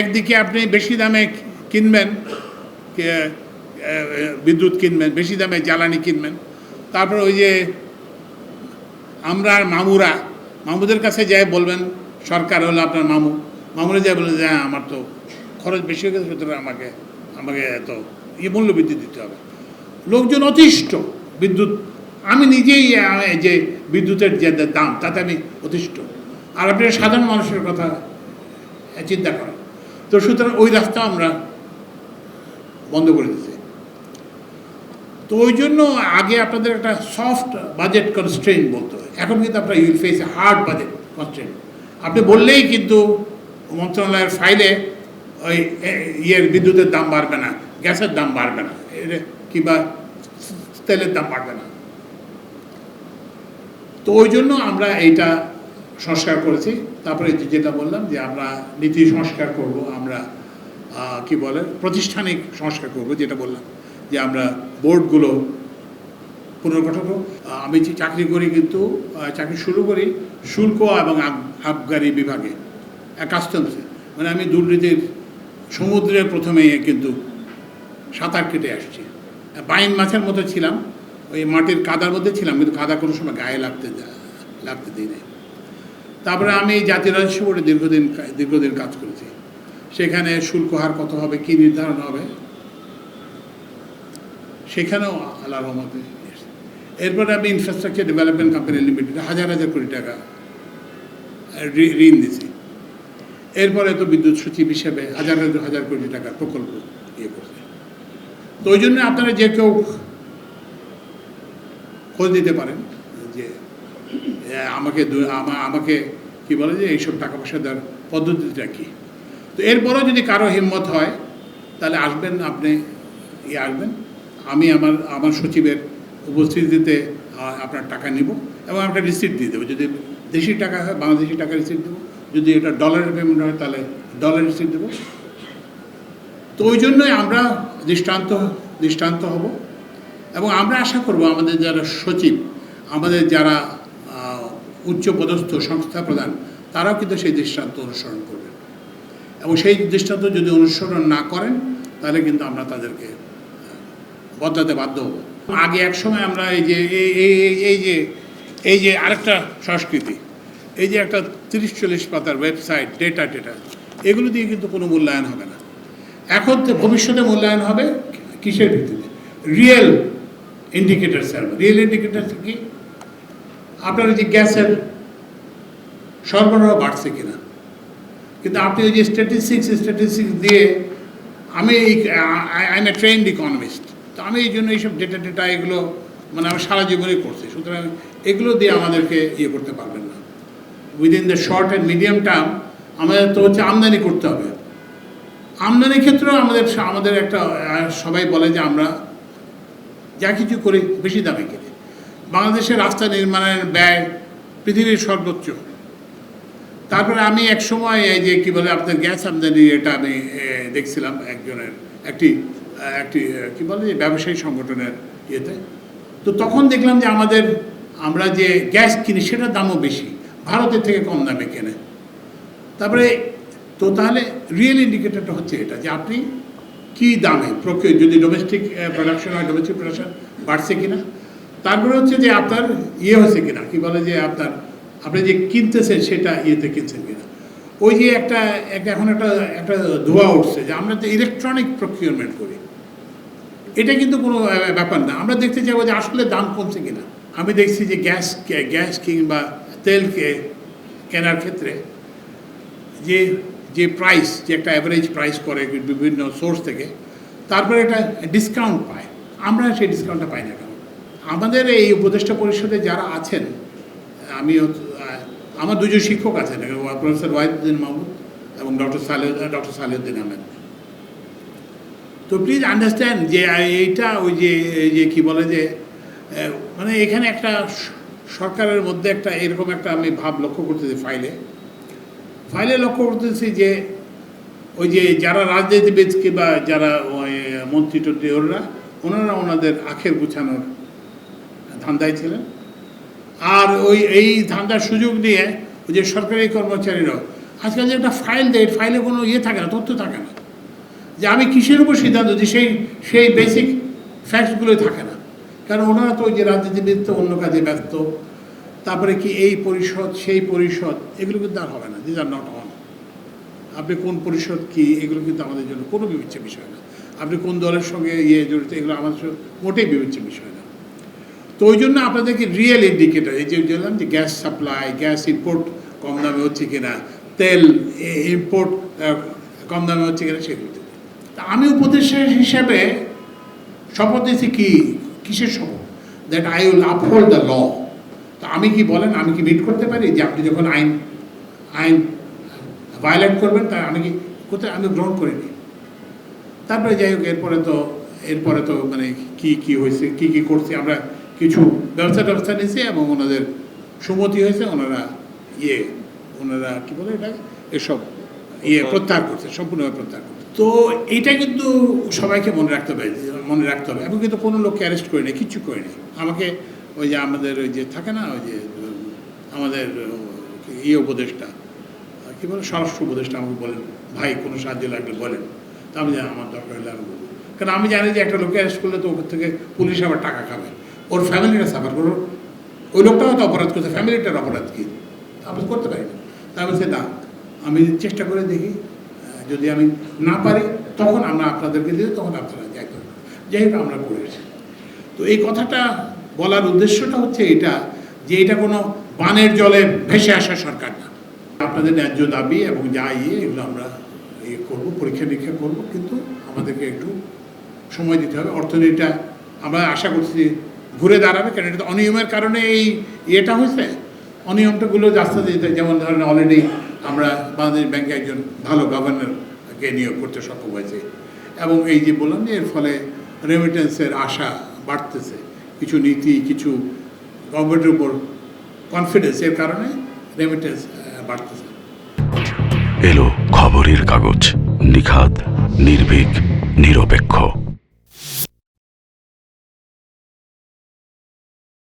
একদিকে আপনি বেশি দামে কিনবেন বিদ্যুৎ কিনবেন, বেশি দামে জ্বালানি কিনবেন। তারপর ওই যে আমরা মামুরা, মামুদের কাছে যাই বলবেন, সরকার হলো আপনার মামু। মামুরা যাই বলবেন যে হ্যাঁ আমার তো খরচ বেশি হয়ে গেছে, সুতরাং আমাকে আমাকে এত ইয়ে মূল্য বৃদ্ধি দিতে হবে। লোকজন অতিষ্ঠ বিদ্যুৎ, আমি নিজেই যে বিদ্যুতের যে দাম, তাতে আমি অতিষ্ঠ। আর আপনি সাধারণ মানুষের কথা চিন্তা করেন। তো সুতরাং ওই রাস্তা আমরা বন্ধ করে দিয়েছি। তো ওই জন্য আগে আপনাদের একটা সফট বাজেট কনস্ট্রেন বলতো এখন কিন্তু আপনার you'll face hard budget constraint আপনি বললেই কিন্তু মন্ত্রণালয়ের ফাইলে ওই ইয়ের বিদ্যুতের দাম বাড়বে না, গ্যাসের দাম বাড়বে না কিংবা তেলের দাম বাড়বে না। তো ওই জন্য আমরা এইটা সংস্কার করেছি। তারপরে যেটা বললাম যে আমরা নীতি সংস্কার করব, আমরা কি বলে, প্রাতিষ্ঠানিক সংস্কার করব, যেটা বললাম যে আমরা বোর্ডগুলো পুনর্গঠন করব। আমি যে চাকরি করি কিন্তু চাকরি শুরু করি শুল্ক এবং আব- আবগারি বিভাগে কাস্টমসে মানে আমি দুর্নীতির সমুদ্রে প্রথমে কিন্তু সাঁতার কেটে আসছি। বাইন মাছের মতো ছিলাম, ওই মাটির কাদার মধ্যে ছিলাম, কিন্তু কাদা কোনো সময় গায়ে লাগতে লাগতে দিই নাই তারপরে আমি জাতীয় রাজস্ব বোর্ডে দীর্ঘদিন দীর্ঘদিন কাজ করেছি। সেখানে শুল্ক হার কত হবে, কী নির্ধারণ হবে, সেখানেও আল্লাহ রহমতে। এরপরে আমি ইনফ্রাস্ট্রাকচার ডেভেলপমেন্ট কোম্পানি লিমিটেড হাজার হাজার কোটি টাকা ঋণ দিছি এরপরে তো বিদ্যুৎ সচিব হিসেবে হাজার হাজার হাজার কোটি টাকার প্রকল্প ইয়ে করছে। তো ওই জন্য আপনারা যে কেউ খোঁজ দিতে পারেন। আমাকে আমাকে কি বলে যে এইসব টাকা পয়সা দেওয়ার পদ্ধতিটা কী? তো এরপরও যদি কারও হিম্মত হয়, তাহলে আসবেন আপনি ইয়ে আসবেন। আমি আমার আমার সচিবের উপস্থিতিতে আপনার টাকা নিব এবং একটা রিসিপ্ট দিয়ে দেবো। যদি দেশি টাকা হয়, বাংলাদেশি টাকা রিসিপ্ট দেবো। যদি এটা ডলারের পেমেন্ট হয়, তাহলে ডলার রিসিপ্ট দেবো। তো ওই জন্যই আমরা দৃষ্টান্ত দৃষ্টান্ত হব। এবং আমরা আশা করব আমাদের যারা সচিব, আমাদের যারা আহ, উচ্চ পদস্থ সংস্থা প্রধান তারাও কিন্তু সেই দৃষ্টান্ত অনুসরণ করবেন এবং সেই দৃষ্টান্ত যদি অনুসরণ না করেন তাহলে কিন্তু আমরা তাদেরকে বদলাতে বাধ্য হব। আগে এক সময় আমরা এই যে এই যে এই যে আরেকটা সংস্কৃতি এই যে একটা তিরিশ চল্লিশ পাতার ওয়েবসাইট ডেটা টেটা এগুলো দিয়ে কিন্তু কোনো মূল্যায়ন হবে না। এখন তো ভবিষ্যতে মূল্যায়ন হবে কিসের ভিত্তিতে? Real indicator sir real indicator কি? আপনার ওই যে গ্যাসের সরবরাহ বাড়ছে কিনা। কিন্তু আপনি ওই যে স্ট্যাটিস্টিক্স স্ট্যাটিস্টিক্স দিয়ে, আমি I am a trend economist তো আমি এই জন্য এইসব ডেটা টেটা এগুলো মানে আমি সারা জীবনই করছি সুতরাং এগুলো দিয়ে আমাদেরকে ইয়ে করতে পারবেন না। Within the short and medium term আমাদের তো হচ্ছে আমদানি করতে হবে। আমদানির ক্ষেত্রেও আমাদের আমাদের একটা সবাই বলে যে আমরা যা কিছু করি, বেশি দামে কিনি। বাংলাদেশের রাস্তা নির্মাণের ব্যয় পৃথিবীর সর্বোচ্চ। তারপরে আমি এক সময় এই যে কি বলে আপনার গ্যাস আমদানি এটা আমি দেখছিলাম একজনের একটি একটি, কি বলে, ব্যবসায়ী সংগঠনের ইয়েতে। তো তখন দেখলাম যে আমাদের, আমরা যে গ্যাস কিনি সেটার দামও বেশি, ভারতের থেকে কম দামে কেনে। তারপরে, তো তাহলে রিয়েল ইন্ডিকেটরটা হচ্ছে এটা যে আপনি কী দামে, প্রক্রিয়া, যদি ডোমেস্টিক প্রোডাকশন হয় ডোমেস্টিক প্রোডাকশন বাড়ছে কিনা তারপরে হচ্ছে যে আপনার ইয়ে হয়েছে কিনা? কি বলে যে আপনার, আপনি যে কিনতেছেন সেটা ইয়েতে কিনছেন কিনা? ওই যে একটা এখন একটা একটা ধোয়া উঠছে যে আমরা যে ইলেকট্রনিক প্রকিউরমেন্ট করি, এটা কিন্তু কোনো ব্যাপার না। আমরা দেখতে চাইব যে আসলে দাম কমছে কিনা। আমি দেখছি যে গ্যাস গ্যাস কিংবা তেলকে কেনার ক্ষেত্রে যে যে প্রাইস যে একটা অ্যাভারেজ প্রাইস করে বিভিন্ন সোর্স থেকে, তারপরে একটা ডিসকাউন্ট পায়। আমরা সেই ডিসকাউন্টটা পাই না আমাদের এই উপদেষ্টা পরিষদে যারা আছেন আমি আমার দুজন শিক্ষক আছেন প্রফেসর ওয়াহিদুদ্দিন মাহমুদ এবং ডক্টর সালে, ডক্টর সালেউদ্দিন আহমেদ। তো প্লিজ আন্ডারস্ট্যান্ড যে এইটা ওই যে যে কি বলে যে মানে এখানে একটা সরকারের মধ্যে একটা এরকম একটা আমি ভাব লক্ষ্য করতেছি ফাইলে ফাইলে লক্ষ্য করতেছি যে, ওই যে যারা রাজনীতিবিদ কিংবা যারা মন্ত্রী টন্ত্রী ওরা, ওনারা ওনাদের আখের গুছানোর ধান্দায় ছিলেন। আর ওই, এই ধান্দার সুযোগ নিয়ে ওই যে সরকারি কর্মচারীরাও, আজকাল যে একটা ফাইল দেয়, ফাইলে কোনো ইয়ে থাকে না, তথ্য থাকে না। যে আমি কিসের উপর সিদ্ধান্ত দিই সেই সেই বেসিক ফ্যাক্টসগুলোই থাকে না। কারণ ওনারা তো ওই যে রাজনীতিবিদ তো অন্য কাজে ব্যস্ত। তারপরে কি এই পরিষদ, সেই পরিষদ, এগুলো কিন্তু আর হবে না দিজ আর নট অন আপনি কোন পরিষদ কি, এগুলো কিন্তু আমাদের জন্য কোনো বিবেচ্য বিষয় না। আপনি কোন দলের সঙ্গে ইয়ে জড়িত, এগুলো আমাদের মোটেই বিবেচ্য বিষয় না। তো ওই জন্য আপনাদেরকে রিয়েল ইন্ডিকেটার এই যে বললাম যে গ্যাস সাপ্লাই গ্যাস ইম্পোর্ট কম দামে হচ্ছে কিনা, তেল ইম্পোর্ট কম দামে হচ্ছে কিনা সেগুলো আমি উপদেষ্টা হিসেবে শপথ দিয়েছি কি, কিসের শপথ? That I will uphold the law তা আমি কি বলেন, আমি কি মিট করতে পারি? যে আপনি যখন আইন আইন ভায়োলেট করবেন, তা আমি কি কোথায়, আমি গ্রহণ করিনি। তারপরে যাই হোক, এরপরে তো এরপরে তো মানে কি কি হয়েছে, কি কি করছে, আমরা কিছু ব্যবস্থা ব্যবস্থা নিয়েছে এবং ওনাদের সুমতি হয়েছে ওনারা ইয়ে ওনারা কি বলে এটা? এসব ইয়ে প্রত্যাহার। করছে সম্পূর্ণভাবে প্রত্যাহার করছে। তো এটা কিন্তু সবাইকে মনে রাখতে হবে মনে রাখতে হবে। এবং কিন্তু কোনো লোককে অ্যারেস্ট করিনি কিচ্ছু করিনি। আমাকে ওই যে আমাদের ওই যে থাকে না ওই যে আমাদের ইয়ে উপদেশটা কী বলে স্বরাষ্ট্র উপদেশটা আমাকে বলেন ভাই কোনো সাহায্য লাগলে বলেন। তা আমি জানি আমার দরকার হলে আমি বলব। কারণ আমি জানি যে একটা লোককে অ্যারেস্ট করলে তো ওর থেকে পুলিশ আবার টাকা খাবে। ওর ফ্যামিলিটা সাফার করো ওই লোকটাও তো অপরাধ করছে ফ্যামিলিটার অপরাধ কি? আপনি করতে পারি না তাই বলছে না আমি চেষ্টা করে দেখি যদি আমি না পারি, তখন আমরা আপনাদেরকে দিই তখন আপনারা যাই। করবেন যাই হোক, আমরা করেছি তো এই কথাটা বলার উদ্দেশ্যটা হচ্ছে এটা, যে এটা কোনো বানের জলে ভেসে আসা সরকার না। আপনাদের ন্যায্য দাবি এবং যা ইয়ে এগুলো আমরা ইয়ে করব, পরীক্ষা নিরীক্ষা করব, কিন্তু আমাদেরকে একটু সময় দিতে হবে। অর্থনীতিটা আমরা আশা করছি ঘুরে দাঁড়াবে কারণ এটা অনিয়মের কারণে এই ইয়েটা হয়েছে। অনিয়মটাগুলো রাস্তা দিতে যেমন ধরেন অলরেডি আমরা বাংলাদেশ ব্যাংকে একজন ভালো গভর্নরকে নিয়োগ করতে সক্ষম হয়েছে। এবং এই যে বললাম এর ফলে রেমিটেন্সের আশা বাড়তেছে। কিছু নীতি, কিছু গভর্নমেন্টের উপর কনফিডেন্স এর কারণে রেমিটেন্স বাড়তেছে। এলো খবরের কাগজ নিখাত নির্ভীক, নিরপেক্ষ।